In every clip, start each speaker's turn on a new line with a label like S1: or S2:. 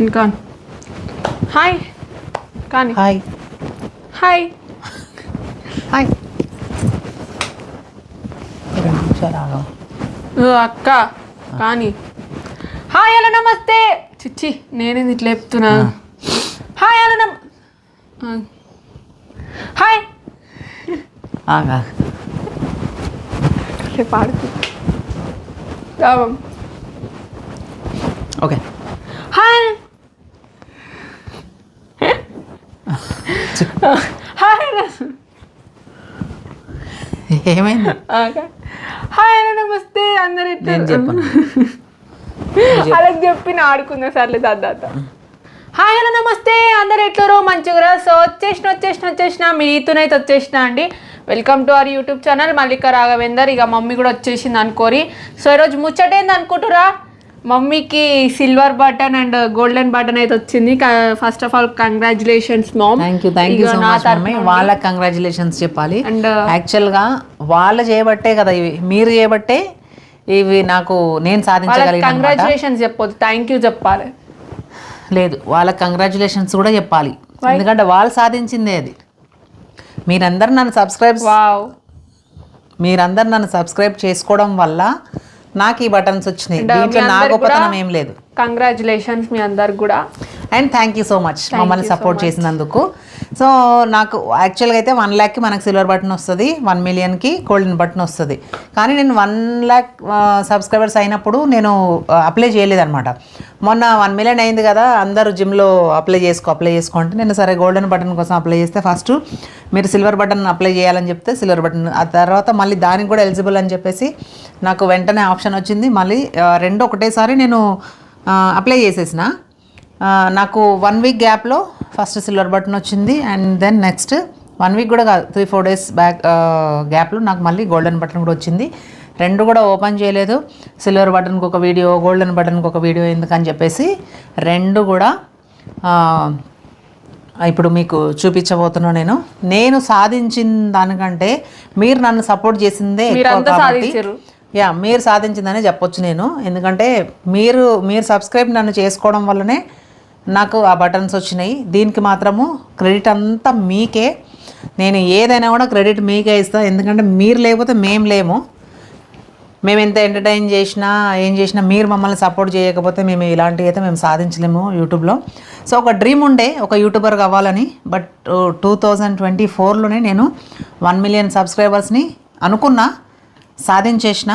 S1: ఇంకా హాయ్ కానీ
S2: hi
S1: hi
S2: hi రెండు నిమిషాలు ఆగం
S1: ఓ అక్క. కానీ. హాయ్ హలో నమస్తే. చిచ్చి నేనేది ఇట్లా చెప్తున్నా? హాయ్ హలో నమ ఆ. హాయ్
S2: ఆగా.
S1: రేపు ఆడుతూ రావం
S2: ఓకే.
S1: Hi hi.
S2: ఏమైంది.
S1: హాయ్ నమస్తే. అందరు ఎట్లా
S2: చెప్పను.
S1: అలా చెప్పి ఆడుకుందా? సర్లే దాదాత హాయ్ హలో నమస్తే. అందరు ఎట్లరో మంచిగా సో వచ్చేసిన వచ్చేసిన వచ్చేసిన. మీతోనైతే వచ్చేసిన అండి. Welcome to our YouTube channel Mallika Raghavender ఇక మమ్మీ కూడా వచ్చేసింది అనుకోరి. సో ఈరోజు ముచ్చటేంది అనుకుంటురా మమ్మీకి silver button and golden button అయితే వచ్చింది. First of all congratulations mom
S2: thank you thank you so much mummy. వాళ్ళకి కంగ్రాచులేషన్స్ చెప్పాలి.
S1: అండ్
S2: యాక్చువల్గా వాళ్ళు చేయబట్టే కదా ఇవి. మీరు చేయబట్టే ఇవి నాకు నేను సాధించగలిగిన
S1: కంగ్రాచులేషన్స్ చెప్పొద్దు. థ్యాంక్ యూ చెప్పాలి.
S2: లేదు వాళ్ళకి కంగ్రాచులేషన్స్ కూడా చెప్పాలి. ఎందుకంటే వాళ్ళు సాధించిందే అది. మీరందరూ నన్ను సబ్స్క్రైబ్
S1: వావ్
S2: మీరందరూ నన్ను సబ్స్క్రైబ్ చేసుకోవడం వల్ల నాకు ఈ బటన్స్ వచ్చినాయి. దీంట్లో నా గొప్పతనం ఏం లేదు.
S1: కంగ్రాచులేషన్స్ మీ అందరికి కూడా.
S2: And thank you so much మమ్మల్ని సపోర్ట్ చేసినందుకు. సో నాకు యాక్చువల్గా అయితే వన్ ల్యాక్కి మనకు సిల్వర్ బటన్ వస్తుంది వన్ మిలియన్కి గోల్డెన్ బటన్ వస్తుంది. కానీ నేను వన్ ల్యాక్ సబ్స్క్రైబర్స్ అయినప్పుడు నేను అప్లై చేయలేదన్నమాట. మొన్న వన్ మిలియన్ అయింది కదా అందరూ జిమ్లో అప్లై చేసుకో అప్లై చేసుకో అంటే నేను సరే గోల్డెన్ బటన్ కోసం అప్లై చేస్తే ఫస్ట్ మీరు సిల్వర్ బటన్ అప్లై చేయాలని చెప్తే సిల్వర్ బటన్ ఆ తర్వాత మళ్ళీ దానికి కూడా ఎలిజిబుల్ అని చెప్పేసి నాకు వెంటనే ఆప్షన్ వచ్చింది. మళ్ళీ రెండు ఒకటేసారి నేను అప్లై చేసేసిన. నాకు వన్ వీక్ గ్యాప్లో ఫస్ట్ సిల్వర్ బటన్ వచ్చింది and then next one week కూడా కాదు త్రీ ఫోర్ డేస్ బ్యాక్ గ్యాప్లో నాకు మళ్ళీ గోల్డెన్ బటన్ కూడా వచ్చింది. రెండు కూడా ఓపెన్ చేయలేదు. సిల్వర్ బటన్కి ఒక వీడియో గోల్డెన్ బటన్కి ఒక వీడియో ఎందుకని చెప్పేసి రెండు కూడా ఇప్పుడు మీకు చూపించబోతున్నా నేను. నేను సాధించిన దానికంటే మీరు నన్ను సపోర్ట్ చేసిందే యా మీరు సాధించిందనే చెప్పొచ్చు నేను. ఎందుకంటే మీరు మీరు సబ్స్క్రైబ్ నన్ను చేసుకోవడం వల్లనే నాకు ఆ బటన్స్ వచ్చినాయి. దీనికి మాత్రము క్రెడిట్ అంతా మీకే. నేను ఏదైనా కూడా క్రెడిట్ మీకే ఇస్తాను ఎందుకంటే మీరు లేకపోతే మేము లేము. మేము ఎంత ఎంటర్టైన్ చేసినా ఏం చేసినా మీరు మమ్మల్ని సపోర్ట్ చేయకపోతే మేము ఇలాంటివి అయితే మేము సాధించలేము యూట్యూబ్లో. సో ఒక డ్రీమ్ ఉండే ఒక యూట్యూబర్ కావాలని. బట్ టూ థౌజండ్ ట్వంటీ ఫోర్లోనే నేను వన్ మిలియన్ సబ్స్క్రైబర్స్ని అనుకున్నా. సాధించేసిన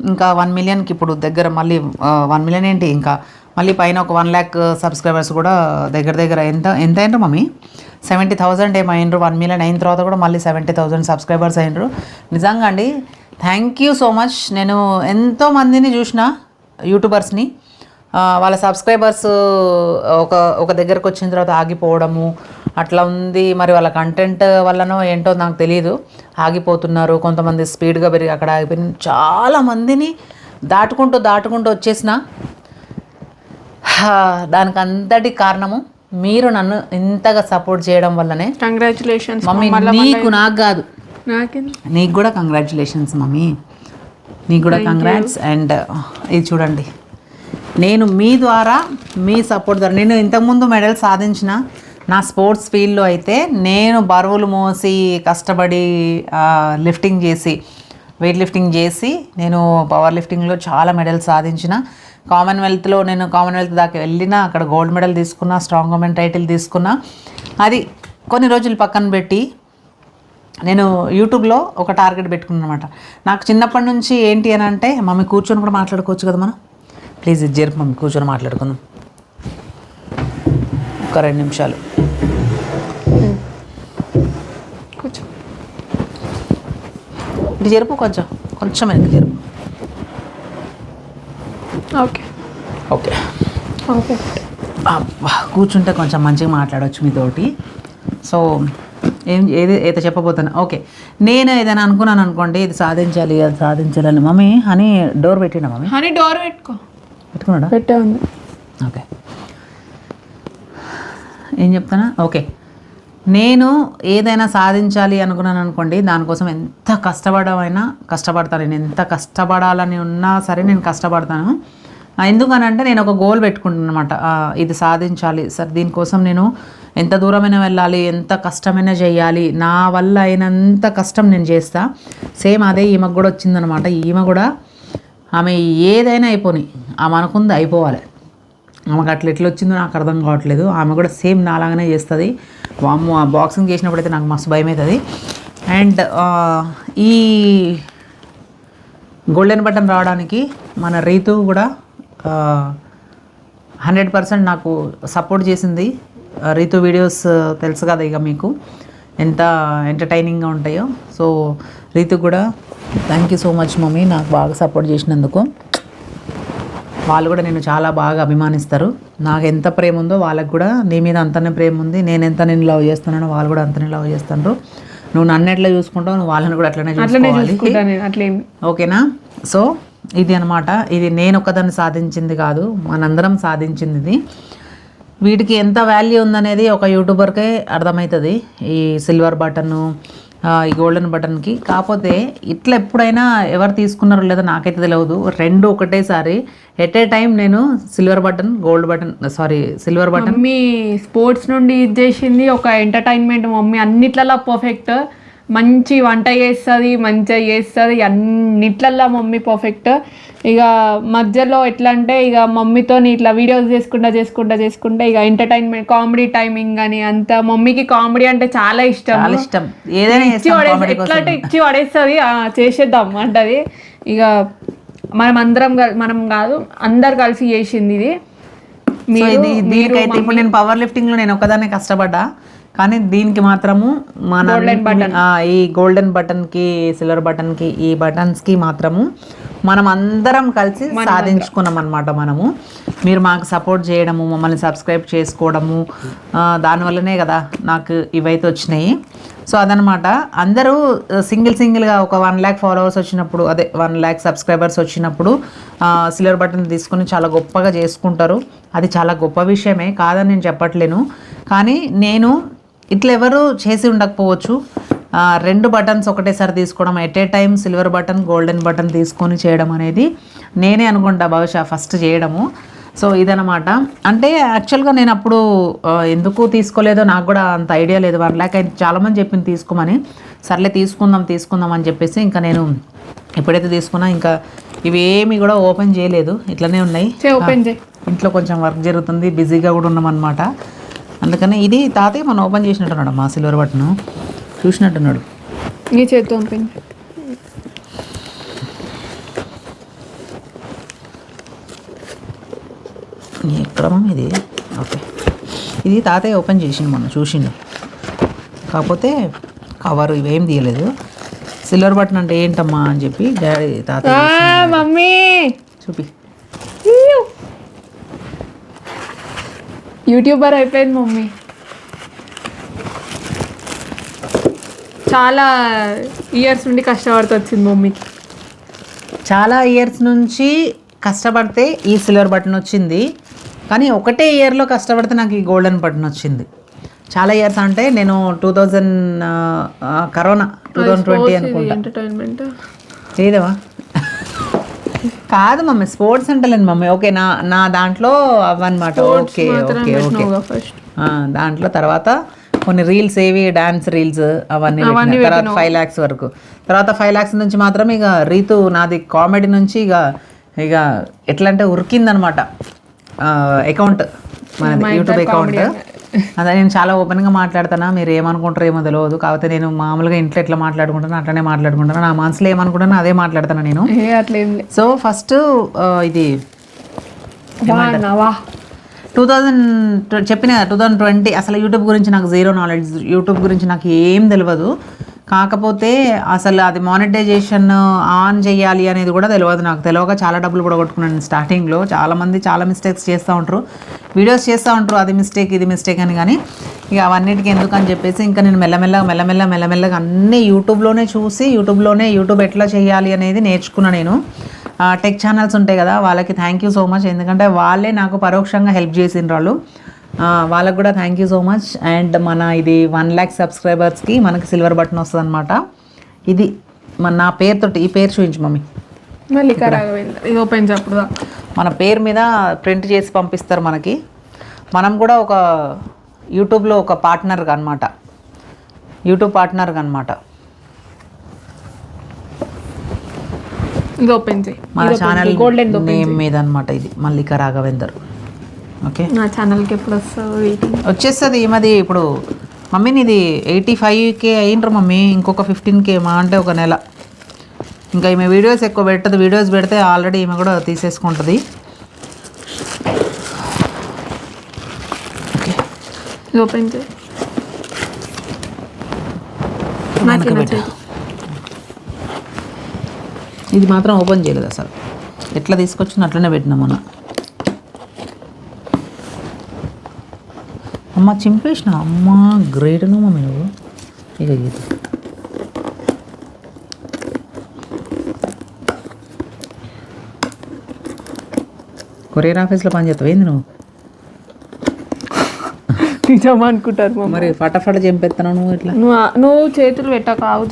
S2: ఇంకా వన్ మిలియన్కి ఇప్పుడు దగ్గర మళ్ళీ వన్ మిలియన్ ఏంటి ఇంకా? మళ్ళీ పైన ఒక వన్ ల్యాక్ సబ్స్క్రైబర్స్ కూడా దగ్గర దగ్గర ఎంత ఎంత అయినరు మమ్మీ? సెవెంటీ థౌజండ్ ఏమో వన్ మిలియన్ అయిన తర్వాత కూడా మళ్ళీ సెవెంటీ థౌజండ్ సబ్స్క్రైబర్స్ అయినరు. నిజంగా అండి థ్యాంక్ యూ సో మచ్. నేను ఎంతో మందిని చూసిన యూట్యూబర్స్ని. వాళ్ళ సబ్స్క్రైబర్స్ ఒక ఒక దగ్గరకు వచ్చిన తర్వాత ఆగిపోవడము అట్లా ఉంది. మరి వాళ్ళ కంటెంట్ వల్లనో ఏంటో నాకు తెలియదు ఆగిపోతున్నారు. కొంతమంది స్పీడ్గా పెరిగి అక్కడ ఆగిపోయిన చాలా మందిని దాటుకుంటూ దాటుకుంటూ వచ్చేసిన. దానికి అంతటి కారణము మీరు నన్ను ఇంతగా సపోర్ట్ చేయడం వల్లనే.
S1: కంగ్రాచులేషన్స్
S2: మమ్మీ నీకు నాకు కాదు. నీకు కూడా కంగ్రాచులేషన్స్ మమ్మీ. నీకు కూడా కంగ్రాట్స్ అండ్ ఇది చూడండి. నేను మీ ద్వారా మీ సపోర్ట్ ద్వారా నేను ఇంతకుముందు మెడల్ సాధించిన నా స్పోర్ట్స్ ఫీల్డ్లో అయితే నేను బరువులు మోసి కష్టపడి లిఫ్టింగ్ చేసి వెయిట్ లిఫ్టింగ్ చేసి నేను పవర్ లిఫ్టింగ్లో చాలా మెడల్స్ సాధించిన. కామన్వెల్త్లో నేను కామన్వెల్త్ దాకా వెళ్ళిన అక్కడ గోల్డ్ మెడల్ తీసుకున్నా స్ట్రాంగ్ ఉమెన్ టైటిల్ తీసుకున్నా. అది కొన్ని రోజులు పక్కన పెట్టి నేను యూట్యూబ్లో ఒక టార్గెట్ పెట్టుకున్నాను అనమాట నాకు చిన్నప్పటి నుంచి ఏంటి అని అంటే మమ్మీ కూర్చొని కూడా మాట్లాడుకోవచ్చు కదా మనం? ప్లీజ్ ఇది జరిపి మమ్మీ కూర్చొని మాట్లాడుకుందాం. ఒక రెండు నిమిషాలు.
S1: కూర్చో.
S2: ఇటు జరుపు కొంచెం. కొంచెం వెనక్కి జరుపు.
S1: ఓకే.
S2: ఓకే.
S1: ఓకే.
S2: అబ్బా, కూర్చుంటే కొంచెం మంచిగా మాట్లాడవచ్చు మీతోటి. సో ఏం ఏది అయితే చెప్పబోతున్నా. ఓకే. నేను ఏదైనా అనుకున్నాను అనుకోండి ఇది సాధించాలి అది సాధించాలని మమ్మీ అని డోర్ పెట్టినా మమ్మీ?
S1: హనీ డోర్ పెట్టుకో.
S2: పెట్టుకున్నాడా?
S1: పెట్టే ఉంది.
S2: ఓకే. ఏం చెప్తానా ఓకే. నేను ఏదైనా సాధించాలి అనుకున్నాను అనుకోండి దానికోసం ఎంత కష్టపడమైనా కష్టపడతాను. నేను ఎంత కష్టపడాలని ఉన్నా సరే నేను కష్టపడతాను. ఎందుకనంటే నేను ఒక గోల్ పెట్టుకుంటాను అనమాట ఇది సాధించాలి. సార్ దీనికోసం నేను ఎంత దూరమైనా వెళ్ళాలి ఎంత కష్టమైనా చేయాలి నా వల్ల అయినంత కష్టం నేను చేస్తా. సేమ్ అదే ఈమెకు కూడా వచ్చిందనమాట. ఈమె కూడా ఆమె ఏదైనా అయిపోని ఆమె అనుకుంది అయిపోవాలి. ఆమెకు అట్లా ఎట్లా వచ్చిందో నాకు అర్థం కావట్లేదు. ఆమె కూడా సేమ్ నాలాగానే చేస్తుంది. వామ్మ బాక్సింగ్ చేసినప్పుడైతే నాకు మస్తు భయం అవుతుంది అండ్ ఈ గోల్డెన్ బటన్ రావడానికి మన రీతు కూడా హండ్రెడ్ పర్సెంట్ నాకు సపోర్ట్ చేసింది. రీతు వీడియోస్ తెలుసు కదా ఇక మీకు ఎంత ఎంటర్టైనింగ్గా ఉంటాయో. సో రీతు కూడా thank you so much mummy నాకు బాగా సపోర్ట్ చేసినందుకు. వాళ్ళు కూడా నేను చాలా బాగా అభిమానిస్తారు. నాకు ఎంత ప్రేమ ఉందో వాళ్ళకి కూడా నీ మీద అంతనే ప్రేమ ఉంది. నేను ఎంత నేను లవ్ చేస్తున్నానో వాళ్ళు కూడా అంతనే లవ్ చేస్తారు నువ్వు నన్ను ఎట్లా చూసుకుంటావు నువ్వు వాళ్ళని కూడా అట్లనే చూసుకోవాలి. ఓకేనా? సో ఇది అనమాట ఇది నేను ఒకదాన్ని సాధించింది కాదు మనందరం సాధించింది ఇది. వీటికి ఎంత వాల్యూ ఉందనేది ఒక యూట్యూబర్కే అర్థమవుతుంది. ఈ సిల్వర్ బటన్ ఈ గోల్డెన్ బటన్కి కాకపోతే ఇట్లా ఎప్పుడైనా ఎవరు తీసుకున్నారో లేదో నాకైతే తెలియదు రెండు ఒకటేసారి. ఎట్ ఏ టైం నేను silver button gold button sorry silver button
S1: మీ స్పోర్ట్స్ నుండి ఇది చేసింది ఒక ఎంటర్టైన్మెంట్ మమ్మీ. అన్నిట్లలో పర్ఫెక్ట్ మంచి వంట చేస్తుంది మంచిగా చేస్తుంది అన్నిట్లల్లో మమ్మీ పర్ఫెక్ట్ ఇక మధ్యలో ఎట్లా అంటే ఇక మమ్మీతో ఇట్లా వీడియోస్ చేసుకుంటా చేసుకుంటా చేసుకుంటా ఇక ఎంటర్టైన్మెంట్ కామెడీ టైమింగ్ కానీ అంత మమ్మీకి కామెడీ అంటే చాలా ఇష్టం.
S2: ఇష్టం. ఏదైనా
S1: ఎట్లా. అంటే ఇచ్చి పడేస్తుంది. చేసేద్దాం అంటది. ఇక మనం అందరం మనం కాదు అందరు కలిసి చేసింది ఇది.
S2: దీనికైతే ఇప్పుడు నేను పవర్ లిఫ్టింగ్లో నేను ఒకదాన్ని కష్టపడ్డా. కానీ దీనికి మాత్రము మన ఈ గోల్డెన్ బటన్కి సిల్వర్ బటన్కి ఈ బటన్స్కి మాత్రము మనం అందరం కలిసి సాధించుకున్నాం అనమాట మనము. మీరు మాకు సపోర్ట్ చేయడము మమ్మల్ని సబ్స్క్రైబ్ చేసుకోవడము దానివల్లనే కదా నాకు ఇవైతే వచ్చినాయి. సో అదనమాట అందరూ సింగిల్ సింగిల్గా ఒక వన్ ల్యాక్ ఫాలోవర్స్ వచ్చినప్పుడు అదే వన్ ల్యాక్ సబ్స్క్రైబర్స్ వచ్చినప్పుడు సిల్వర్ బటన్ తీసుకొని చాలా గొప్పగా చేసుకుంటారు. అది చాలా గొప్ప విషయమే కాదని నేను చెప్పట్లేను. కానీ నేను ఇట్లా ఎవరు చేసి ఉండకపోవచ్చు. రెండు బటన్స్ ఒకటేసారి తీసుకోవడం at a time silver button golden button తీసుకొని చేయడం అనేది నేనే అనుకుంటా బహుశా ఫస్ట్ చేయడము. సో ఇదనమాట అంటే యాక్చువల్గా నేను అప్పుడు ఎందుకు తీసుకోలేదో నాకు కూడా అంత ఐడియా లేదు. వన్ ల్యాక్ అయితే చాలామంది చెప్పింది తీసుకోమని. సర్లే తీసుకుందాం తీసుకుందాం అని చెప్పేసి ఇంకా నేను ఎప్పుడైతే తీసుకున్నా ఇంకా ఇవి ఏమి కూడా ఓపెన్ చేయలేదు. ఇట్లనే ఉన్నాయి.
S1: ఓపెన్ చేయి.
S2: ఇంట్లో కొంచెం వర్క్ జరుగుతుంది. బిజీగా కూడా ఉన్నాం అనమాట అందుకని ఇది తాతయ్య మనం ఓపెన్ చేసినట్టున్నాడు మా సిల్వర్ బటన్. చూసినట్టున్నాడు.
S1: నీ చేతితో.
S2: ఎక్కడ మమ్మీ ఇది? ఓకే. ఇది తాతయ్య ఓపెన్ చేసిండు మొన్న చూసిండు. కాకపోతే కవర్ ఇవేం తీయలేదు. సిల్వర్ బటన్ అంటే ఏంటమ్మా అని చెప్పి డాడీ తాతయ్య
S1: ఆ, మమ్మీ!
S2: చూపి.
S1: యూట్యూబర్ అయిపోయింది మమ్మీ. చాలా ఇయర్స్ నుండి కష్టపడుతూ వచ్చింది మమ్మీకి
S2: చాలా ఇయర్స్ నుంచి కష్టపడితే ఈ సిల్వర్ బటన్ వచ్చింది. కానీ ఒకటే ఇయర్లో కష్టపడితే నాకు ఈ గోల్డెన్ బటన్ వచ్చింది. చాలా ఇయర్స్ అంటే నేను two thousand corona two thousand twenty అనుకుంటా.
S1: ఎంటర్టైన్మెంట్
S2: లేదవా కాదు మమ్మీ స్పోర్ట్స్ అంటలేను మమ్మీ. ఓకే నా నా దాంట్లో అవన్నమాట ఓకే ఓకే ఓకే. దాంట్లో తర్వాత కొన్ని రీల్స్ ఏవి డాన్స్ రీల్స్ అవన్నీ. తర్వాత ఫైవ్ ల్యాక్స్ వరకు. తర్వాత ఫైవ్ ల్యాక్స్ నుంచి మాత్రం ఇక రీతు నాది కామెడీ నుంచి ఇక ఇక ఎట్లా అంటే ఉరికిందనమాట అకౌంట్ మనది యూట్యూబ్ అకౌంట్ అదే నేను చాలా ఓపెన్గా మాట్లాడతానా? మీరు ఏమనుకుంటారో ఏమో తెలియదు కాకపోతే నేను మామూలుగా ఇంట్లో ఎట్లా మాట్లాడుకుంటాను అట్లనే మాట్లాడుకుంటాను? నా మనసులో ఏమనుకుంటానో అదే మాట్లాడతాను నేను?
S1: అట్లా
S2: సో ఫస్ట్ ఇది టూ థౌజండ్ చెప్పిన టూ థౌజండ్ ట్వంటీ అసలు యూట్యూబ్ గురించి నాకు జీరో నాలెడ్జ్ యూట్యూబ్ గురించి నాకు ఏం తెలియదు కాకపోతే అసలు అది మానిటైజేషన్ ఆన్ చేయాలి అనేది కూడా తెలియదు నాకు. తెలియక చాలా డబ్బులు కూడా కొట్టుకున్నాను స్టార్టింగ్లో చాలామంది చాలా మిస్టేక్స్ చేస్తూ ఉంటారు. వీడియోస్ చేస్తూ ఉంటారు. అది మిస్టేక్ ఇది మిస్టేక్ అని కానీ ఇక అవన్నిటికీ ఎందుకు అని చెప్పేసి ఇంకా నేను మెల్లమెల్లగా మెల్లమెల్ల మెల్లమెల్లగా అన్నీ యూట్యూబ్లోనే చూసి యూట్యూబ్లోనే యూట్యూబ్ ఎట్లా చేయాలి అనేది నేర్చుకున్నా నేను. టెక్ ఛానల్స్ ఉంటాయి కదా వాళ్ళకి థ్యాంక్ యూ సో మచ్ ఎందుకంటే వాళ్ళే నాకు పరోక్షంగా హెల్ప్ చేసిన వాళ్ళు. వాళ్ళకు కూడా thank you so much and మన ఇది వన్ ల్యాక్ సబ్స్క్రైబర్స్కి మనకి సిల్వర్ బటన్ వస్తుంది అనమాట ఇది మన నా పేరుతోటి ఈ పేరు చూపించు మమ్మీ.
S1: మల్లికా రాఘవేంద్ర ఇది ఓపెన్ చెప్పుడు
S2: మన పేరు మీద ప్రింట్ చేసి పంపిస్తారు మనకి. మనం కూడా ఒక యూట్యూబ్లో ఒక పార్ట్నర్గా అనమాట యూట్యూబ్ పార్ట్నర్గా అనమాట
S1: ఇది ఓపెన్ చేయి.
S2: మన ఛానల్
S1: గోల్డెన్
S2: నేమ్ మీద అనమాట ఇది మల్లిక రాఘవేందర్. ఓకే
S1: నా ఛానల్కి ఎప్పుడు వస్తుంది
S2: వచ్చేస్తుంది ఈమది ఇప్పుడు మమ్మీ నీది ఎయిటీ ఫైవ్కే అయ్యిండ్రు మమ్మీ ఇంకొక ఫిఫ్టీన్ కే మా అంటే ఒక నెల. ఇంకా ఈమె వీడియోస్ ఎక్కువ పెట్టదు వీడియోస్ పెడితే ఆల్రెడీ ఈమె కూడా తీసేసుకుంటుంది.
S1: ఇది ఓపెన్.
S2: ఇది మాత్రం ఓపెన్ చేయలేదు అసలు. ఎట్లా తీసుకొచ్చిన అట్లనే పెట్టినా మొన్న. అమ్మ చింపేసిన. అమ్మ గ్రేట్ మమ్మీ నువ్వు. ఇక ఇది. కొరియర్ ఆఫీస్లో పని చేస్తావు? ఏంది నువ్వు?
S1: నిజం అనుకుంటారు
S2: మరి ఫటాఫట చంపేస్తున్నావు నువ్వు ఇట్లా?
S1: నువ్వు నువ్వు చేతులు పెట్టక ఆవు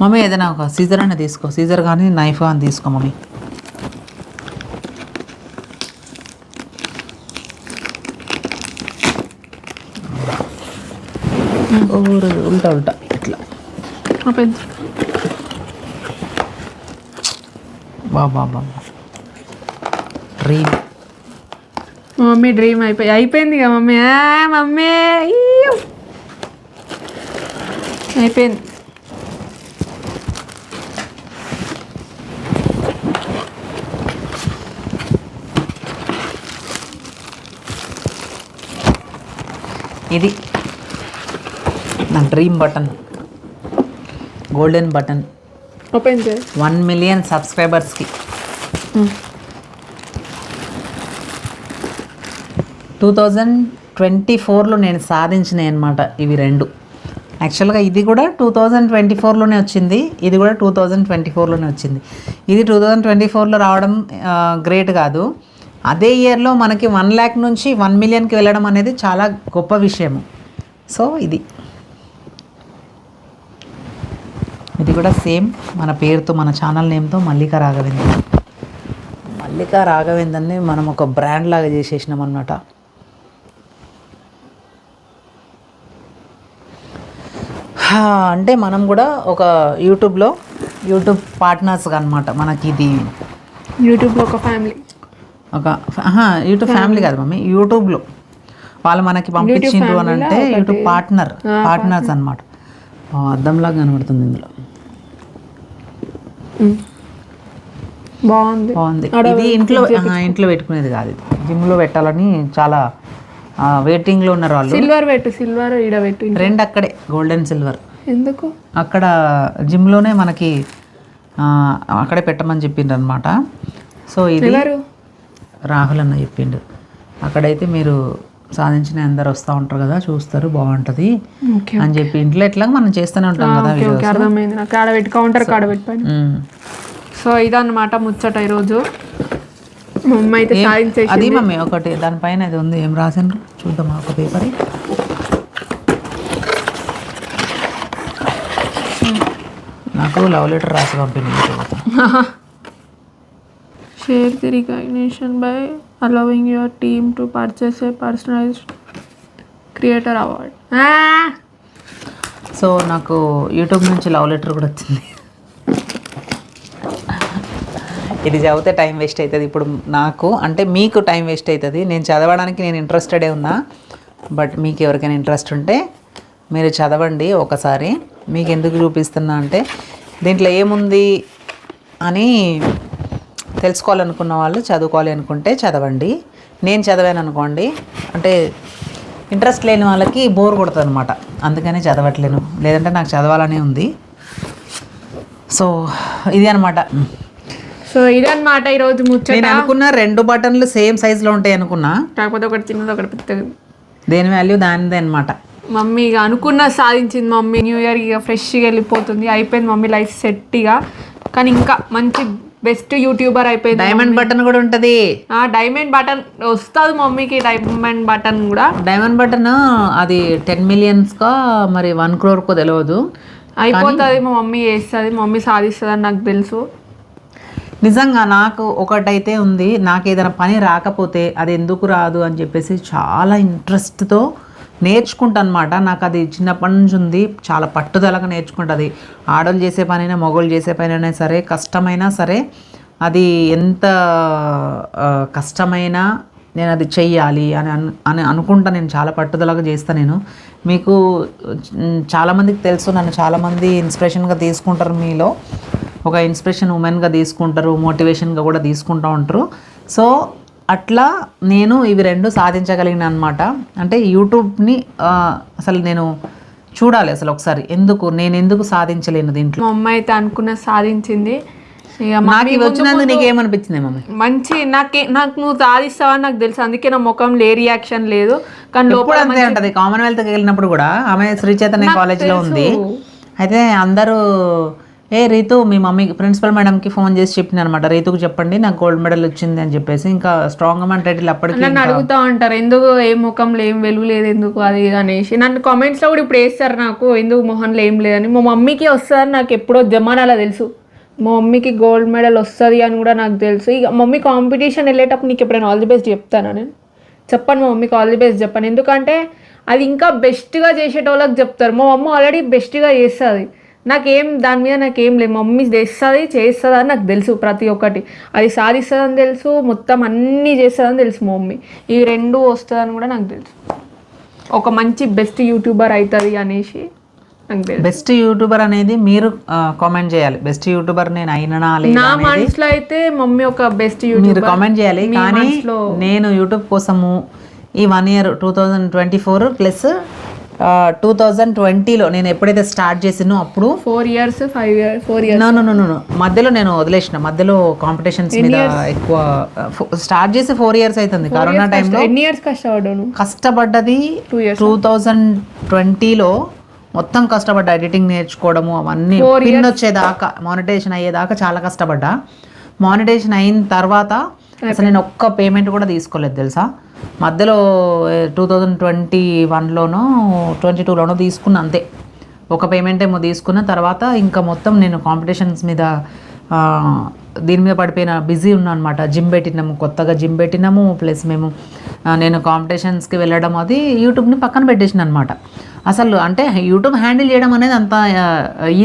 S2: మమ్మీ ఏదైనా ఒక సీజర్ అయినా తీసుకో. సీజర్ కానీ నైఫ్ కానీ తీసుకో మమ్మీ. ఊరు ఉల్టా ఉల్టా ఇట్లా. డ్రీమ్
S1: మమ్మీ డ్రీమ్ అయిపోయి అయిపోయింది కదా మమ్మీ. ఆ, మమ్మీ. అయిపోయింది.
S2: ఇది. నా dream button golden button
S1: open చేయి.
S2: వన్ మిలియన్ సబ్స్క్రైబర్స్కి టూ థౌజండ్ ట్వంటీ ఫోర్లో నేను సాధించినాయి అనమాట ఇవి రెండు. యాక్చువల్గా ఇది కూడా టూ థౌజండ్ ట్వంటీ ఫోర్లోనే వచ్చింది. ఇది కూడా టూ థౌజండ్ ట్వంటీ ఫోర్లోనే వచ్చింది. ఇది టూ థౌజండ్ ట్వంటీ ఫోర్లో రావడం గ్రేట్ కాదు. అదే ఇయర్లో మనకి వన్ ల్యాక్ నుంచి వన్ మిలియన్కి వెళ్ళడం అనేది చాలా గొప్ప విషయము. సో ఇది. ఇది కూడా సేమ్ మన పేరుతో మన ఛానల్ నేమ్తో మల్లిక రాఘవేంద్ర మల్లిక రాఘవేందర్ని మనం ఒక బ్రాండ్ లాగా చేసేసినాం అన్నమాట. అంటే మనం కూడా ఒక యూట్యూబ్లో యూట్యూబ్ పార్ట్నర్స్గా అనమాట మనకి ఇది.
S1: యూట్యూబ్లో ఒక ఫ్యామిలీ.
S2: ఒక యూట్యూబ్ ఫ్యామిలీ కాదు మమ్మీ యూట్యూబ్లో. వాళ్ళు మనకి పంపించిండ్రు అని అంటే యూట్యూబ్ పార్ట్నర్ పార్ట్నర్స్ అనమాట అద్దంలాగా కనబడుతుంది ఇందులో.
S1: బాగుంది.
S2: బాగుంది. ఇది ఇంట్లో ఇంట్లో పెట్టుకునేది కాదు ఇది. జిమ్లో పెట్టాలని చాలా ఆ, వెయిటింగ్లో ఉన్నారు వాళ్ళు.
S1: సిల్వర్ పెట్టు సిల్వర్ ఈడ పెట్టు
S2: రెండు అక్కడే గోల్డెన్ సిల్వర్.
S1: ఎందుకు?
S2: అక్కడ జిమ్లోనే మనకి అక్కడే పెట్టమని చెప్పిండ్రు అనమాట సో ఇది రాహుల్ అన్న చెప్పిండు. అక్కడైతే మీరు సాధించిన అందరు వస్తూ ఉంటారు కదా చూస్తారు బాగుంటుంది అని చెప్పి ఇంట్లో ఎట్లా మనం చేస్తూనే ఉంటాం కదా
S1: అర్థమైంది నాకు. ఆడ పెట్టి కౌంటర్. సో ఇదన్నమాట ముచ్చట ఈరోజు. మా అమ్మ అయితే సాధించేసి
S2: అది మమ్మీ ఒకటి దానిపైన అది ఉంది. ఏం రాసిండ్రు? చూద్దామా ఒక పేపర్ నాకు లవ్ లెటర్ రాసి పంపింది
S1: share the recognition by allowing your team to purchase a personalised creator award
S2: so నాకు యూట్యూబ్ నుంచి లవ్ లెటర్ కూడా వచ్చింది. ఇది చదివితే టైం వేస్ట్ అవుతుంది. ఇప్పుడు నాకు అంటే మీకు టైం వేస్ట్ అవుతుంది. నేను చదవడానికి నేను ఇంట్రెస్టెడే ఉన్నా బట్ మీకు ఎవరికైనా ఇంట్రెస్ట్ ఉంటే మీరు చదవండి ఒకసారి. మీకు ఎందుకు చూపిస్తున్నా అంటే దీంట్లో ఏముంది అని తెలుసుకోవాలనుకున్న వాళ్ళు చదువుకోవాలి అనుకుంటే చదవండి. నేను చదివాను అనుకోండి. అంటే ఇంట్రెస్ట్ లేని వాళ్ళకి బోర్ కొడుతుంది అనమాట అందుకని చదవట్లేను. లేదంటే నాకు చదవాలనే ఉంది. సో ఇది అనమాట
S1: సో ఇదన్నమాట ఈరోజు ముచ్చట.
S2: నేను అనుకున్న రెండు బటన్లు సేమ్ సైజులో ఉంటాయి అనుకున్నా.
S1: కాకపోతే ఒకటి చిన్నది ఒకటి పెద్దది.
S2: దేని వాల్యూ దానిదే అనమాట
S1: మమ్మీ ఇక అనుకున్న సాధించింది మమ్మీ. న్యూ ఇయర్ ఇక ఫ్రెష్గా వెళ్ళిపోతుంది. అయిపోయింది మమ్మీ లైఫ్ సెట్ ఇక. కానీ ఇంకా మంచి బెస్ట్ యూట్యూబర్ అయిపోయింది
S2: డైమండ్ బటన్ కూడా ఉంటది.
S1: ఆ డైమండ్ బటన్ వస్తుంది మమ్మీకి డైమండ్ బటన్ కూడా.
S2: డైమండ్ బటన్ అది టెన్ మిలియన్స్కా మరి వన్ క్రోర్కో తెలియదు
S1: అయిపోతుంది మా మమ్మీ చేస్తుంది మా మమ్మీ సాధిస్తుంది అని నాకు తెలుసు.
S2: నిజంగా నాకు ఒకటైతే ఉంది నాకు ఏదైనా పని రాకపోతే అది ఎందుకు రాదు అని చెప్పేసి చాలా ఇంట్రెస్ట్తో నేర్చుకుంటా అనమాట నాకు అది చిన్నప్పటి నుంచి ఉంది చాలా పట్టుదలగా నేర్చుకుంటుంది. ఆడోళ్ళు చేసే పనైనా మగోళ్ళు చేసే పనైనా సరే కష్టమైనా సరే అది ఎంత కష్టమైనా నేను అది చెయ్యాలి అని అని అనుకుంటా నేను. చాలా పట్టుదలగా చేస్తాను నేను. మీకు చాలామందికి తెలుసు. నన్ను చాలామంది ఇన్స్పిరేషన్గా తీసుకుంటారు మీలో. ఒక ఇన్స్పిరేషన్ ఉమెన్గా తీసుకుంటారు మోటివేషన్గా కూడా తీసుకుంటూ ఉంటారు. సో అట్లా నేను ఇవి రెండు సాధించగలిగిన అనమాట అంటే యూట్యూబ్ని అసలు నేను చూడాలి అసలు ఒకసారి. ఎందుకు? నేను ఎందుకు సాధించలేను దీంట్లో?
S1: మా అమ్మ అయితే అనుకున్న సాధించింది.
S2: నాకు ఇవి వచ్చినందుకు నీకేమనిపించింది మమ్మీ?
S1: మంచి నాకే నాకు నువ్వు సాధిస్తావని నాకు తెలుసు. అందుకే నా ముఖంలో ఏ రియాక్షన్ లేదు. కానీ లోపల
S2: అంతే ఉంటది. కామన్వెల్త్కి వెళ్ళినప్పుడు కూడా ఆమె శ్రీ చైతన్య కాలేజ్లో ఉంది. అయితే అందరూ ఏ రీతు మీ మమ్మీ ప్రిన్సిపల్ మేడంకి ఫోన్ చేసి చెప్పిన అనమాట రీతుకు చెప్పండి నాకు గోల్డ్ మెడల్ వచ్చింది అని చెప్పేసి. ఇంకా స్ట్రాంగ్ అమౌంట్ టైటిల్ అప్పటికి
S1: నన్ను అడుగుతా ఉంటారు ఎందుకు ఏ ముఖంలో ఏం వెలుగు లేదు ఎందుకు అది అనేసి. నన్ను comments లో కూడా ఇప్పుడు వేస్తారు నాకు ఎందుకు మొహంలో ఏం లేదని మా మమ్మీకి వస్తుందని నాకు ఎప్పుడో జమానాలో తెలుసు. మా మమ్మీకి గోల్డ్ మెడల్ వస్తుంది అని కూడా నాకు తెలుసు. ఇక మమ్మీ కాంపిటీషన్ వెళ్ళేటప్పుడు నీకు ఎప్పుడైనా ఆల్ ది బెస్ట్ చెప్తానా నేను? చెప్పను మా మమ్మీకి ఆల్ ది బెస్ట్ చెప్పాను ఎందుకంటే అది ఇంకా బెస్ట్గా చేసేటోళ్ళకి చెప్తారు. మా మమ్మీ ఆల్రెడీ బెస్ట్గా చేస్తుంది. నాకేం దాని మీద నాకేం లేదు. మమ్మీ చేస్తుంది చేస్తుంది అని నాకు తెలుసు ప్రతి ఒక్కటి. అది సాధిస్తుందని తెలుసు మొత్తం అన్నీ చేస్తుందని తెలుసు మమ్మీ. ఈ రెండు వస్తుందని కూడా నాకు తెలుసు. ఒక మంచి బెస్ట్ యూట్యూబర్ అవుతుంది అనేసి
S2: బెస్ట్ యూట్యూబర్ అనేది మీరు కామెంట్ చేయాలి. బెస్ట్ యూట్యూబర్ నేను అయినా
S1: నా మనసులో అయితే మమ్మీ ఒక బెస్ట్
S2: మీరు
S1: యూట్యూబర్
S2: కామెంట్ చేయాలి. కానీ నేను యూట్యూబ్ కోసము ఈ one year two thousand twenty four plus two thousand ట్వంటీలో నేను ఎప్పుడైతే స్టార్ట్ చేసినో అప్పుడు
S1: four years five years four years
S2: no no no మధ్యలో నేను వదిలేసిన. మధ్యలో కాంపిటీషన్స్ మీద ఎక్కువ స్టార్ట్ చేసి ఫోర్ ఇయర్స్ అవుతుంది కరోనా టైంలో
S1: ఎన్ని ఇయర్స్ కష్టపడ్డాను
S2: కష్టపడ్డది. టూ థౌజండ్ ట్వంటీలో మొత్తం కష్టపడ్డా. ఎడిటింగ్ నేర్చుకోవడము అవన్నీ పిన్ వచ్చేదాకా మానిటైజేషన్ అయ్యేదాకా చాలా కష్టపడ్డా. మానిటైజేషన్ అయిన తర్వాత అసలు నేను ఒక్క పేమెంట్ కూడా తీసుకోలేదు తెలుసా? మధ్యలో టూ థౌజండ్ ట్వంటీ వన్లోనో ట్వంటీ టూలోనో తీసుకున్న అంతే. ఒక పేమెంట్ ఏమో తీసుకున్న తర్వాత ఇంకా మొత్తం నేను కాంపిటీషన్స్ మీద దీని మీద పడిపోయిన బిజీ ఉన్నా అనమాట జిమ్ పెట్టినాము కొత్తగా జిమ్ పెట్టినాము ప్లస్ మేము నేను కాంపిటీషన్స్కి వెళ్ళడం అది యూట్యూబ్ని పక్కన పెట్టేసిన అనమాట అసలు అంటే యూట్యూబ్ హ్యాండిల్ చేయడం అనేది అంత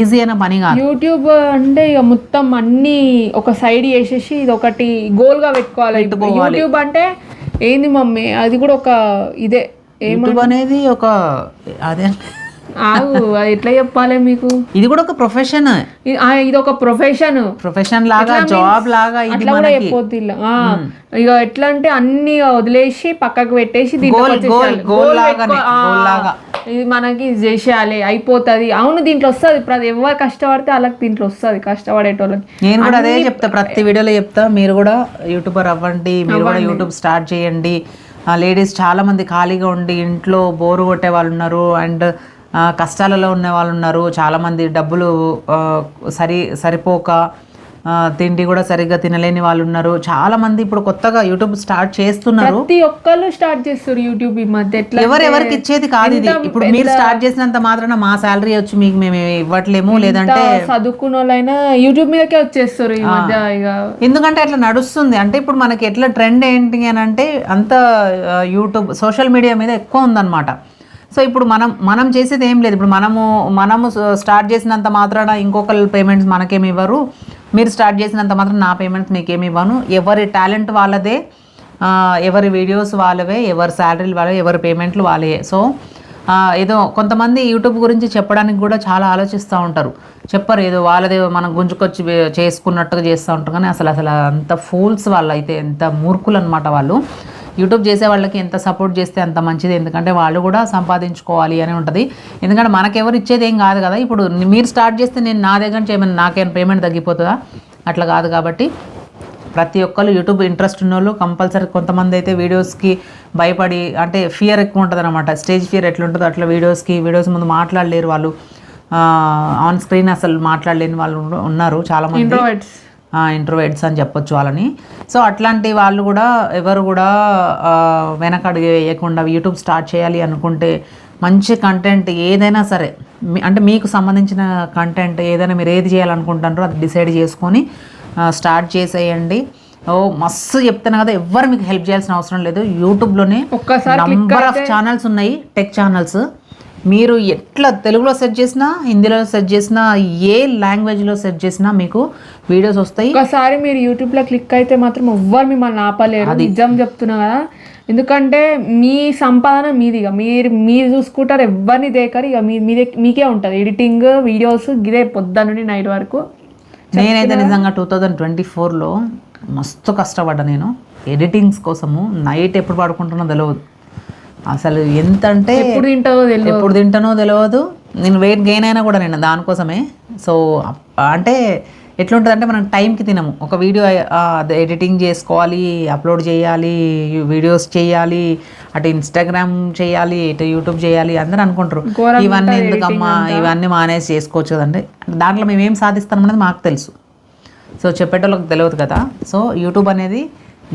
S2: ఈజీ అయిన పని కాదు.
S1: యూట్యూబ్ అంటే ఇక మొత్తం అన్ని ఒక సైడ్ చేసేసి ఇది ఒకటి గోల్గా పెట్టుకోవాలి. యూట్యూబ్ అంటే ఏంది మమ్మీ? అది కూడా ఒక ఇదే. ఏం
S2: యూట్యూబ్ అనేది ఒక అదే
S1: ఆగు ఎట్లా చెప్పాలి మీకు?
S2: ఇది కూడా ఒక ప్రొఫెషన్
S1: ఇది ఒక ప్రొఫెషన్
S2: ప్రొఫెషన్ లాగా జాబ్ లాగా ఇది
S1: ఇలా. ఆ, ఇక ఎట్లా అంటే అన్ని వదిలేసి పక్కకు పెట్టేసి. ఇది మనకి ఇది చేసేయాలి అయిపోతుంది. అవును దీంట్లో వస్తుంది. ప్రతి ఎవరు కష్టపడితే వాళ్ళకి దీంట్లో వస్తుంది కష్టపడేటోళ్ళకి.
S2: నేను కూడా అదే చెప్తా ప్రతి వీడియోలో చెప్తా. మీరు కూడా యూట్యూబర్ అవ్వండి మీరు కూడా యూట్యూబ్ స్టార్ట్ చేయండి. లేడీస్ చాలా మంది ఖాళీగా ఉండి ఇంట్లో బోరు కొట్టే వాళ్ళు ఉన్నారు. అండ్ కష్టాలలో ఉన్న వాళ్ళు ఉన్నారు చాలా మంది డబ్బులు సరి సరిపోక తిండి కూడా సరిగ్గా తినలేని వాళ్ళు ఉన్నారు చాలా మంది ఇప్పుడు కొత్తగా యూట్యూబ్ స్టార్ట్ చేస్తున్నారు.
S1: ప్రతి ఒక్కళ్ళు స్టార్ట్ చేస్తారు యూట్యూబ్ ఈ మధ్య. ఎట్లా
S2: ఎవరు ఎవరికి ఇచ్చేది కాదు ఇది. ఇప్పుడు మీరు స్టార్ట్ చేసినంత మాత్రాన మా శాలరీ వచ్చి మీకు మేము ఇవ్వట్లేము. లేదంటే
S1: చదువుకున్న వాళ్ళైనా యూట్యూబ్ మీదకే వచ్చేస్తారు ఈ మధ్య
S2: ఎందుకంటే అట్లా నడుస్తుంది. అంటే ఇప్పుడు మనకి ఎట్లా ట్రెండ్ ఏంటి అని అంటే అంత యూట్యూబ్ సోషల్ మీడియా మీద ఎక్కువ ఉందన్నమాట. సో ఇప్పుడు మనం మనం చేసేది ఏం లేదు. ఇప్పుడు మనము మనము స్టార్ట్ చేసినంత మాత్రాన ఇంకొకరి పేమెంట్స్ మనకేమి ఇవ్వరు. మీరు స్టార్ట్ చేసినంత మాత్రం నా పేమెంట్స్ మీకేమి ఇవ్వను. ఎవరి టాలెంట్ వాళ్ళదే ఎవరి వీడియోస్ వాళ్ళవే ఎవరి శాలరీలు వాళ్ళవే ఎవరి పేమెంట్లు వాళ్ళే. సో ఏదో కొంతమంది యూట్యూబ్ గురించి చెప్పడానికి కూడా చాలా ఆలోచిస్తూ ఉంటారు. చెప్పరు ఏదో వాళ్ళదే మనం గుంజుకొచ్చి చేసుకున్నట్టుగా చేస్తూ ఉంటారు. కానీ అసలు అసలు అంత ఫూల్స్ వాళ్ళు అయితే ఎంత మూర్ఖులు అనమాట వాళ్ళు. యూట్యూబ్ చేసే వాళ్ళకి ఎంత సపోర్ట్ చేస్తే అంత మంచిది. ఎందుకంటే వాళ్ళు కూడా సంపాదించుకోవాలి అని ఉంటుంది. ఎందుకంటే మనకెవరు ఇచ్చేది ఏం కాదు కదా. ఇప్పుడు మీరు స్టార్ట్ చేస్తే నేను నా దగ్గర నుంచి ఏమైనా నాకేమైనా పేమెంట్ తగ్గిపోతుందా? అట్లా కాదు కాబట్టి ప్రతి ఒక్కరు యూట్యూబ్ ఇంట్రెస్ట్ ఉన్న వాళ్ళు కంపల్సరీ కొంతమంది అయితే వీడియోస్కి భయపడి అంటే ఫియర్ ఎక్కువ ఉంటుంది అనమాట స్టేజ్ ఫియర్ ఎట్లుంటుందో అట్లా వీడియోస్కి వీడియోస్ ముందు మాట్లాడలేరు వాళ్ళు. ఆన్ స్క్రీన్ అసలు మాట్లాడలేని వాళ్ళు ఉన్నారు చాలామంది.
S1: ఇంట్రోవర్ట్స్
S2: అని చెప్పొచ్చు వాళ్ళని. సో అట్లాంటి వాళ్ళు కూడా ఎవరు కూడా వెనకడుగు వేయకుండా యూట్యూబ్ స్టార్ట్ చేయాలి అనుకుంటే మంచి కంటెంట్ ఏదైనా సరే అంటే మీకు సంబంధించిన కంటెంట్ ఏదైనా మీరు ఏది చేయాలనుకుంటారో అది డిసైడ్ చేసుకొని స్టార్ట్ చేసేయండి. ఓ మస్తు చెప్తాను కదా ఎవ్వరు మీకు హెల్ప్ చేయాల్సిన అవసరం లేదు. యూట్యూబ్లోనే
S1: ఒక్కసారి
S2: నంబర్ ఆఫ్ ఛానల్స్ ఉన్నాయి టెక్ ఛానల్స్ మీరు ఎట్లా తెలుగులో సెర్చ్ చేసినా హిందీలో సెర్చ్ చేసినా ఏ లాంగ్వేజ్లో సెర్చ్ చేసినా మీకు వీడియోస్ వస్తాయి.
S1: ఒకసారి మీరు యూట్యూబ్లో క్లిక్ అయితే మాత్రం ఎవ్వరు మిమ్మల్ని ఆపలేరు. నిజం చెప్తున్నా కదా. ఎందుకంటే మీ సంపాదన మీది ఇక. మీరు మీరు చూసుకుంటారు ఎవరిని దేకరు. ఇక మీ మీదే మీకే ఉంటుంది. ఎడిటింగ్ వీడియోస్ ఇదే పొద్దున్న నుండి నైట్ వరకు.
S2: నేనైతే నిజంగా టూ థౌజండ్ ట్వంటీ ఫోర్లో మస్తు కష్టపడ్డా నేను. ఎడిటింగ్స్ కోసము నైట్ ఎప్పుడు పడుకుంటున్నో తెలియదు అసలు ఎంత అంటే
S1: ఎప్పుడు తింటారో తెలియదు
S2: ఎప్పుడు తింటానో తెలియదు నేను వెయిట్ గెయిన్ అయినా కూడా నేను దానికోసమే. సో అంటే ఎట్లుంటుంది అంటే మనం టైంకి తినము. ఒక వీడియో ఎడిటింగ్ చేసుకోవాలి అప్లోడ్ చేయాలి వీడియోస్ చేయాలి అటు ఇన్స్టాగ్రామ్ చేయాలి ఇటు యూట్యూబ్ చేయాలి అందరూ అనుకుంటారు. ఇవన్నీ ఎందుకమ్మా? ఇవన్నీ మానేసి చేసుకోవచ్చు కదండి. దాంట్లో మేము ఏం సాధిస్తాం అనేది మాకు తెలుసు. సో చెప్పేటోళ్ళకి తెలియదు కదా. సో యూట్యూబ్ అనేది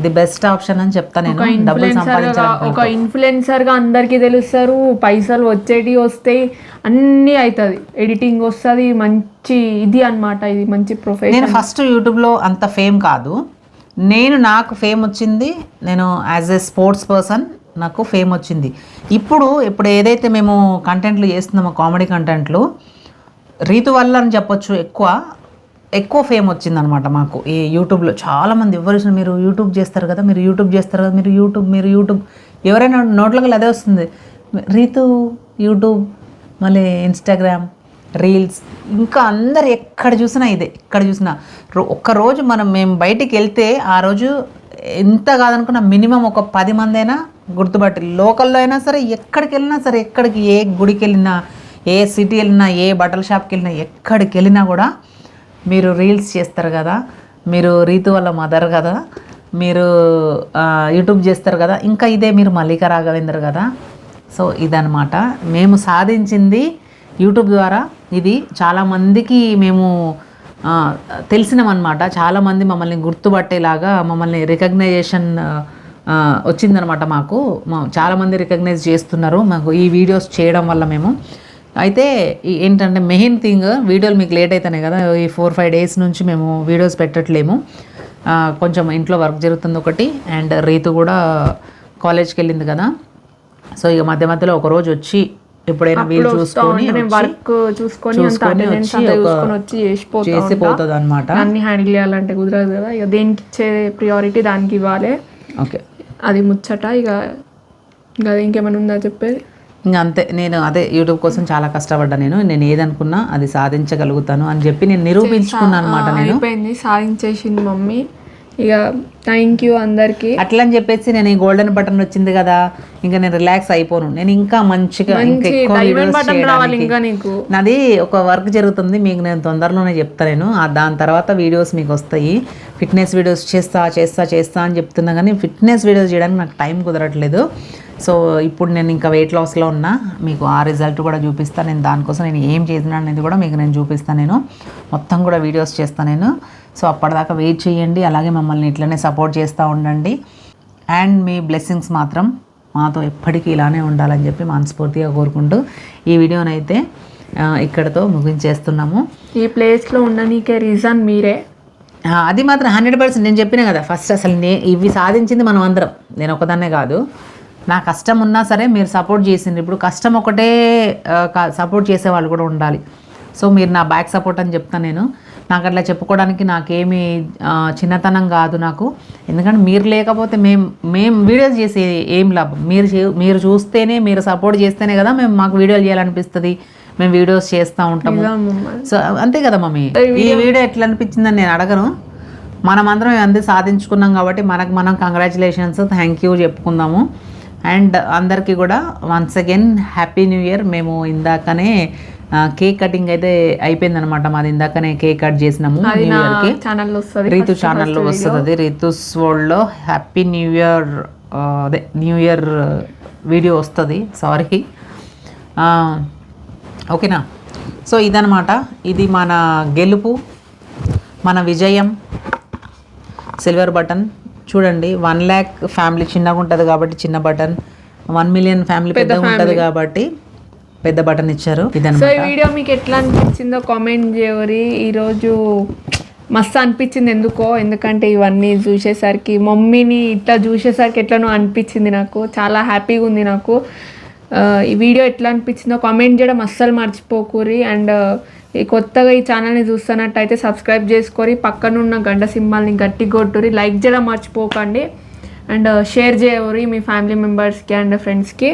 S2: ది బెస్ట్ ఆప్షన్ అని చెప్తా నేను.
S1: ఒక ఇన్ఫ్లుయెన్సర్గా అందరికి తెలుస్తారు. పైసలు వచ్చేటి వస్తాయి అన్నీ అవుతుంది ఎడిటింగ్ వస్తుంది. మంచి ఇది అన్నమాట. ఇది మంచి ప్రొఫెషన్
S2: నేను ఫస్ట్ యూట్యూబ్లో అంత ఫేమ్ కాదు. నేను నాకు ఫేమ్ వచ్చింది. నేను యాజ్ ఎ స్పోర్ట్స్ పర్సన్ నాకు ఫేమ్ వచ్చింది. ఇప్పుడు ఇప్పుడు ఏదైతే మేము కంటెంట్లు చేస్తున్నామో కామెడీ కంటెంట్లు రీతు వల్ల అని చెప్పొచ్చు ఎక్కువ. ఎక్కువ ఫేమ్ వచ్చిందనమాట మాకు. ఈ యూట్యూబ్లో చాలామంది ఎవరు మీరు యూట్యూబ్ చేస్తారు కదా మీరు యూట్యూబ్ చేస్తారు కదా మీరు యూట్యూబ్ మీరు యూట్యూబ్ ఎవరైనా నోట్లకి అదే వస్తుంది. రీతు యూట్యూబ్ మళ్ళీ ఇన్స్టాగ్రామ్ రీల్స్ ఇంకా అందరు ఎక్కడ చూసినా ఇదే ఎక్కడ చూసినా. రో- మనం మేము బయటికి వెళ్తే ఆ రోజు ఎంత కాదనుకున్నా మినిమం ఒక పది మంది అయినా గుర్తుపట్టి లోకల్లో అయినా సరే ఎక్కడికి వెళ్ళినా సరే ఎక్కడికి ఏ గుడికి వెళ్ళినా ఏ సిటీ వెళ్ళినా ఏ బట్టల షాప్కి వెళ్ళినా ఎక్కడికి వెళ్ళినా కూడా మీరు రీల్స్ చేస్తారు కదా మీరు రీతు వాళ్ళ మదర్ కదా మీరు యూట్యూబ్ చేస్తారు కదా ఇంకా ఇదే మీరు మల్లిక రాఘవేంద్ర కదా. సో ఇదనమాట మేము సాధించింది యూట్యూబ్ ద్వారా ఇది. చాలామందికి మేము ఆ, తెలిసినామన్నమాట. చాలామంది మమ్మల్ని గుర్తుపట్టేలాగా మమ్మల్ని రికగ్నైజేషన్ వచ్చిందనమాట మాకు. చాలామంది రికగ్నైజ్ చేస్తున్నారు. మాకు ఈ వీడియోస్ చేయడం వల్ల మేము. అయితే ఏంటంటే మెయిన్ థింగ్ వీడియోలు మీకు లేట్ అవుతాయి కదా ఈ ఫోర్ ఫైవ్ డేస్ నుంచి మేము వీడియోస్ పెట్టట్లేము. కొంచెం ఇంట్లో వర్క్ జరుగుతుంది ఒకటి అండ్ రీతు కూడా కాలేజ్కి వెళ్ళింది కదా. సో ఇక మధ్య మధ్యలో ఒక రోజు వచ్చి ఎప్పుడైనా వీలు చూసుకొని
S1: వర్క్ చూసుకొని
S2: వచ్చి
S1: అంతా
S2: ఒక-
S1: చూసుకొని వచ్చి చేసిపోతా
S2: చేసి పోతుంది అనమాట
S1: అన్ని హ్యాండిల్ చేయాలంటే కుదరదు కదా ఇక దేనికి ఇచ్చే ప్రియారిటీ దానికి ఇవ్వాలి.
S2: ఓకే.
S1: అది ముచ్చట ఇక ఇంకా ఇంకేమైనా ఉందా చెప్పేది?
S2: ఇంకా అంతే నేను అదే యూట్యూబ్ కోసం చాలా కష్టపడ్డా నేను. నేను ఏదనుకున్నా అది సాధించగలుగుతాను అని చెప్పి నేను నిరూపించుకున్నాను అనమాట నేను.
S1: అయిపోయింది సాధించేసింది మమ్మీ. ఇక థ్యాంక్ యూ అందరికి.
S2: అట్లా అని చెప్పేసి నేను ఈ గోల్డెన్ బటన్ వచ్చింది కదా ఇంకా నేను రిలాక్స్ అయిపోను. నేను ఇంకా మంచిగా నాది ఒక వర్క్ జరుగుతుంది మీకు నేను తొందరలోనే చెప్తా నేను. దాని తర్వాత వీడియోస్ మీకు వస్తాయి. ఫిట్నెస్ వీడియోస్ చేస్తా చేస్తా చేస్తా అని చెప్తున్నా కానీ ఫిట్నెస్ వీడియోస్ చేయడానికి నాకు టైం కుదరట్లేదు. సో ఇప్పుడు నేను ఇంకా వెయిట్ లాస్లో ఉన్నా మీకు ఆ రిజల్ట్ కూడా చూపిస్తాను నేను దానికోసం నేను ఏం చేసిన అనేది కూడా మీకు నేను చూపిస్తాను నేను. మొత్తం కూడా వీడియోస్ చేస్తాను నేను. సో అప్పటిదాకా వెయిట్ చేయండి. అలాగే మమ్మల్ని ఇట్లనే సపోర్ట్ చేస్తూ ఉండండి. అండ్ మీ బ్లెస్సింగ్స్ మాత్రం మాతో ఎప్పటికీ ఇలానే ఉండాలని చెప్పి మనస్ఫూర్తిగా కోరుకుంటూ ఈ వీడియోనైతే ఇక్కడతో ముగించేస్తున్నాము.
S1: ఈ ప్లేస్లో ఉండనీకే రీజన్ మీరే.
S2: అది మాత్రం హండ్రెడ్ పర్సెంట్ నేను చెప్పిన కదా. ఫస్ట్ అసలు నే ఇవి సాధించింది మనం అందరం నేను ఒకదాన్నే కాదు. నా కష్టం ఉన్నా సరే మీరు సపోర్ట్ చేసిండ్రు. ఇప్పుడు కష్టం ఒకటే సపోర్ట్ చేసే వాళ్ళు కూడా ఉండాలి. సో మీరు నా బ్యాక్ సపోర్ట్ అని చెప్తాను నేను. నాకు అట్లా చెప్పుకోవడానికి నాకేమి చిన్నతనం కాదు నాకు. ఎందుకంటే మీరు లేకపోతే మేము మేము వీడియోస్ చేసే ఏం లాభం? మీరు చే- మీరు చూస్తేనే మీరు సపోర్ట్ చేస్తేనే కదా మేము మాకు వీడియోలు చేయాలనిపిస్తుంది. మేము వీడియోస్ చేస్తూ ఉంటాము. సో అంతే కదా మమ్మీ. ఈ వీడియో ఎట్లా అనిపించిందని నేను అడగను. మనం అందరం సాధించుకున్నాం కాబట్టి మనకు మనం కంగ్రాచులేషన్స్ థ్యాంక్ యూ చెప్పుకుందాము. అండ్ అందరికీ కూడా once again happy new year మేము ఇందాకనే కేక్ కటింగ్ అయితే అయిపోయిందనమాట మాది ఇందాకనే కేక్ కట్ చేసినాము న్యూ ఇయర్కి రీతు ఛానల్లో వస్తుంది. అది రీతుస్ వరల్డ్లో హ్యాపీ న్యూ ఇయర్ అదే న్యూ ఇయర్ వీడియో వస్తుంది. సారీ ఓకేనా సో ఇదనమాట ఇది మన గెలుపు మన విజయం. సిల్వర్ బటన్ చూడండి వన్ ల్యాక్ ఫ్యామిలీ చిన్నగా ఉంటుంది కాబట్టి చిన్న బటన్ వన్ మిలియన్ ఫ్యామిలీ పెద్దగా ఉంటుంది కాబట్టి పెద్ద బటన్ ఇచ్చారు.
S1: సో ఈ వీడియో మీకు ఎట్లా అనిపించిందో కామెంట్ చేయరి ఈరోజు మస్తు అనిపించింది ఎందుకో? ఎందుకంటే ఇవన్నీ చూసేసరికి మమ్మీని ఇట్లా చూసేసరికి ఎట్లనో అనిపించింది నాకు. చాలా హ్యాపీగా ఉంది నాకు. ఆ, ఈ వీడియో ఎట్లా అనిపించిందో కామెంట్ చేయడం అస్సలు మర్చిపోకూరి అండ్ కొత్తగా ఈ ఛానల్ని చూస్తున్నట్టయితే సబ్స్క్రైబ్ చేసుకొని పక్కనున్న గంట సింబల్ని గట్టి కొట్టురి లైక్ చేయడం మర్చిపోకండి. అండ్ షేర్ చేయవరి మీ ఫ్యామిలీ మెంబర్స్కి అండ్ ఫ్రెండ్స్కి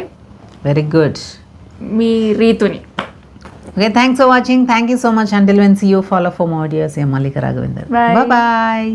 S2: వెరీ గుడ్
S1: మీ రీతుని.
S2: Okay thanks for watching thank you so much until when see you follow for more dears A Mallika Raghavender. Bye